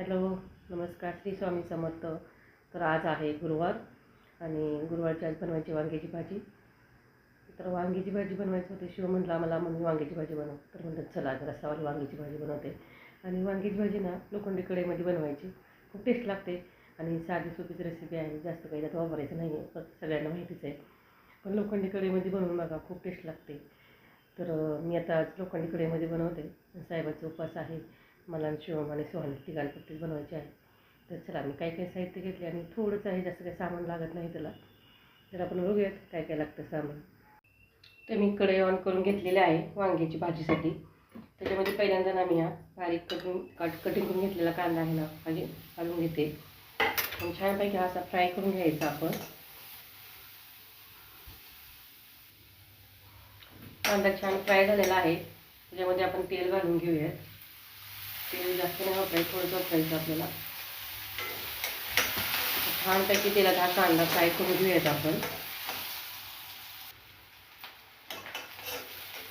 Hello नमस्कार. श्री स्वामी समर्थ. तर आज आहे गुरुवार आणि गुरुवारची आज बनवायची वांग्याची भाजी. तर वांग्याची भाजी बनवायची होती शिव म्हटलं मला मम्मी वांग्याची भाजी बनव. तर म्हणतात चला आज रस्सावाली वांग्याची भाजी बनवते. आणि वांग्याची भाजी ना लोखंडी कढईमध्ये बनवायची. खूप टेस्ट लागते. आणि साधी सोपीच रेसिपी आहे. जास्त काही त्यात वापरायचं नाही आहे पण सगळ्यांना माहितीच आहे. पण लोखंडी कढईमध्ये बनवून बघा खूप टेस्ट लागते. तर मी आता आज लोखंडी कढईमध्ये बनवते. साहेबाचा उपवास आहे. मला आणि शिवम आणि सोहानी तिघांपट्टी बनवायची आहे. तर चला मी काय काय साहित्य घेतले आणि थोडंच आहे जास्त काही सामान लागत नाही त्याला. तर आपण बघूयात काय काय लागतं सामान. तर मी कढई ऑन करून घेतलेले आहे वांग्याची भाजीसाठी. त्याच्यामध्ये पहिल्यांदा ना मी हा बारीक कटिंग कट कटिंग करून घेतलेला कांदा आहे ना भाजी घालून घेते. आणि छानपैकी हा असा फ्राय करून घ्यायचा आपण. कांदा छान फ्राय झालेला आहे. त्याच्यामध्ये आपण तेल घालून घेऊयात. तेल जास्त नाही वापरायचं थोडंसं वापरायचं आपल्याला. छानपैकी तेलात हा कांदा फ्राय करून घेऊयात आपण.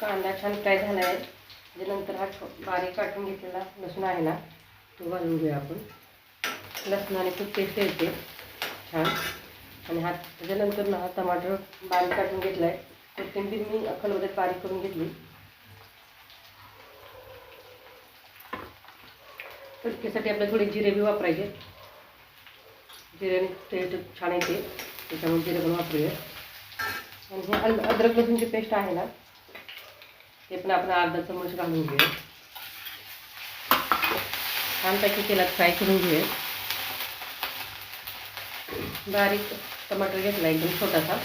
कांदा छान फ्राय झाला आहे. म्हणजे त्याच्यानंतर हा बारीक काटून घेतलेला लसूण आहे ना तो घालून घेऊया आपण. लसणाने खूप टेस्ट येते. छान. आणि हा त्याच्यानंतर ना हा टमाटर बारीक काटून घेतला आहे कोथिंबीर मी अखलमध्ये बारीक करून घेतली. तडक्यासाठी आपल्याला थोडे जिरे बी वापरायचे. जिऱ्याने टेस्ट छान येते त्याच्यामुळे जिरे पण वापरूया. आणि हे अल अद्रक लसूणची पेस्ट आहे ना ते पण आपण अर्धा चम्मच घालून घेऊया. छानपैकी तेलात फ्राय करून घेऊया. बारीक टमाटर घेतला एकदम छोटासा.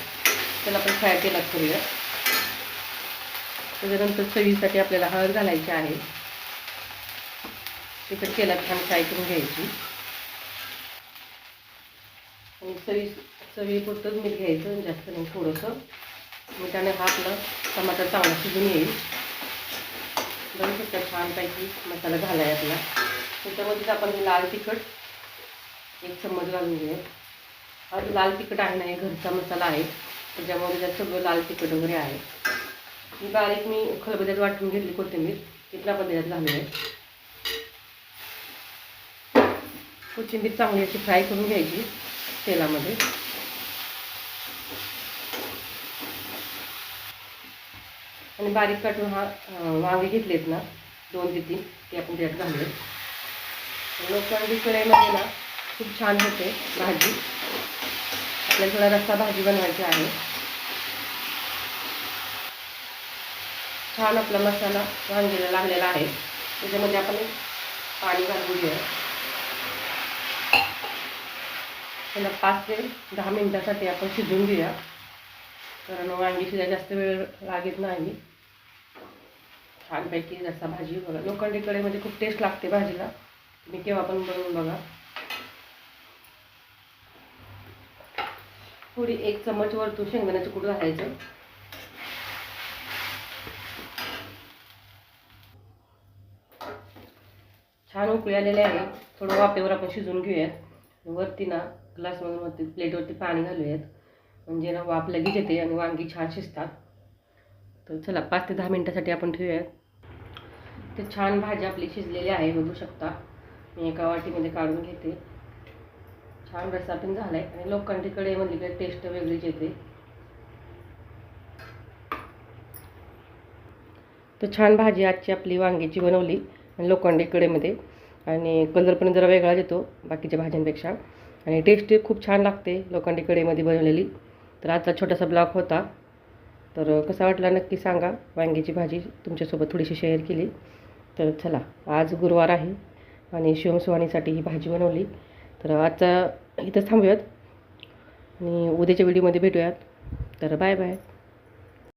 त्याला आपण फ्राय तेलात करूया. त्याच्यानंतर चवीसाठी आपल्याला हळद घालायची आहे. तिथं तेलात छान फ्राय करून घ्यायची. आणि चवी चवीपुरतंच मीठ घ्यायचं जास्त नाही थोडंसं. मिठाने हा आपलं टमाटर चांगला शिजून येईल. बघू शकता छानपैकी मसाला घालाय आपला. त्याच्यामध्येच आपण हे लाल तिखट एक चम्मच घालून घेऊ हा लाल तिखट आहे ना हे घरचा मसाला आहे. त्याच्यामध्ये त्यात सगळं लाल तिखट वगैरे आहे. बारीक मी खलबद्यात वाटून घेतली कोथिंबीर. तिथला पद्धत त्याच्यात घालूया. कोथिंबीर चांगली अशी फ्राय करून घ्यायची तेलामध्ये. आणि बारीक काटून हा वांगे घेतलेत ना दोन ते तीन ते आपण त्यात घालूया लोखंडी कढईमध्ये ना खूप छान होते भाजी. आपल्याला थोडा रस्सा भाजी बनवायची आहे. छान आपला मसाला वांगेला लागलेला आहे. त्याच्यामध्ये आपण पाणी घालून घेऊया त्याला पाच ते दहा मिनटासाठी आपण शिजवून घेऊया. कारण वांगी शिजायला जास्त वेळ लागत नाही. छानपैकी जसा भाजी बघा. लोखंडी कढईमध्ये खूप टेस्ट लागते भाजीला. तुम्ही केव्हा पण बनवून बघा. थोडी एक चमच वरतून शेंगदाण्याचं कुठं घालायचं. छान उकळी आलेले आहे. थोडं वाफेवर आपण शिजवून घेऊयात. वरती ना ग्लासमधून वरती प्लेटवरती पाणी घालूयात. म्हणजे ना वाफ लगेच येते आणि वांगी छान शिजतात. तर चला पाच ते दहा मिनटासाठी आपण ठेवूयात. ते छान भाजी आपली शिजलेली आहे बघू शकता. मी एका वाटीमध्ये काढून घेते. छान रस्सा पण झाला आहे आणि लोखंडी म्हणजे काही टेस्ट वेगळीच येते. तर छान भाजी आजची आपली वांग्याची बनवली आणि लोखंडी कडेमध्ये आणि कलर पण जरा वेगळाच येतो बाकीच्या भाज्यांपेक्षा. आणि टेस्ट खूप छान लागते लोखंडी कढईमध्ये बनवलेली. तर आजचा छोटासा ब्लॉग होता. तर कसा वाटला नक्की सांगा. वांग्याची भाजी तुमच्यासोबत थोडीशी शेअर केली. तर चला आज गुरुवार आहे आणि शिवमसुवाणीसाठी ही भाजी बनवली. तर आजचा इथंच थांबूयात आणि उद्याच्या व्हिडिओमध्ये भेटूयात. तर बाय बाय